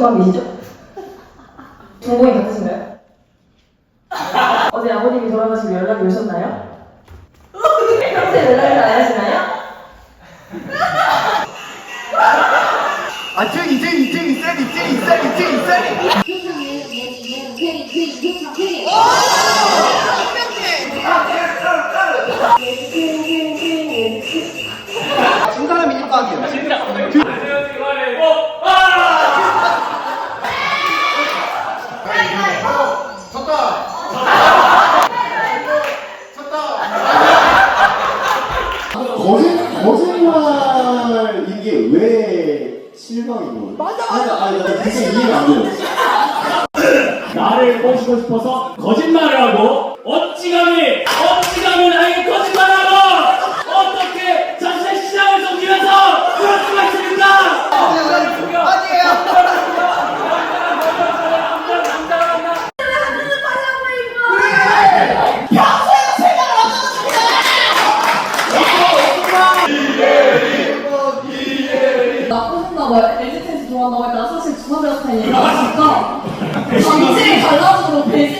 마음이시죠? 전공이 같으신가요? 어제 아버님이 돌아가시고 연락이 오셨나요? 평소에 연락을 안 하시나요? 아 저기 저기 저기 쌤이 저기 쌤이 저기 쌤이 한 사람이 일거 할게요 거짓, 거짓말 이게 왜 실망인 거예요? 맞아 아니 나 진짜 이해가 안 돼요 나를 꼬시고 싶어서 거짓말을 하고 어찌 감히 나쁘신다고 에지텐스 좋아한다고 했다가 사실 주사자 스타일 얘기하시니까 당신의 갈라으로 배신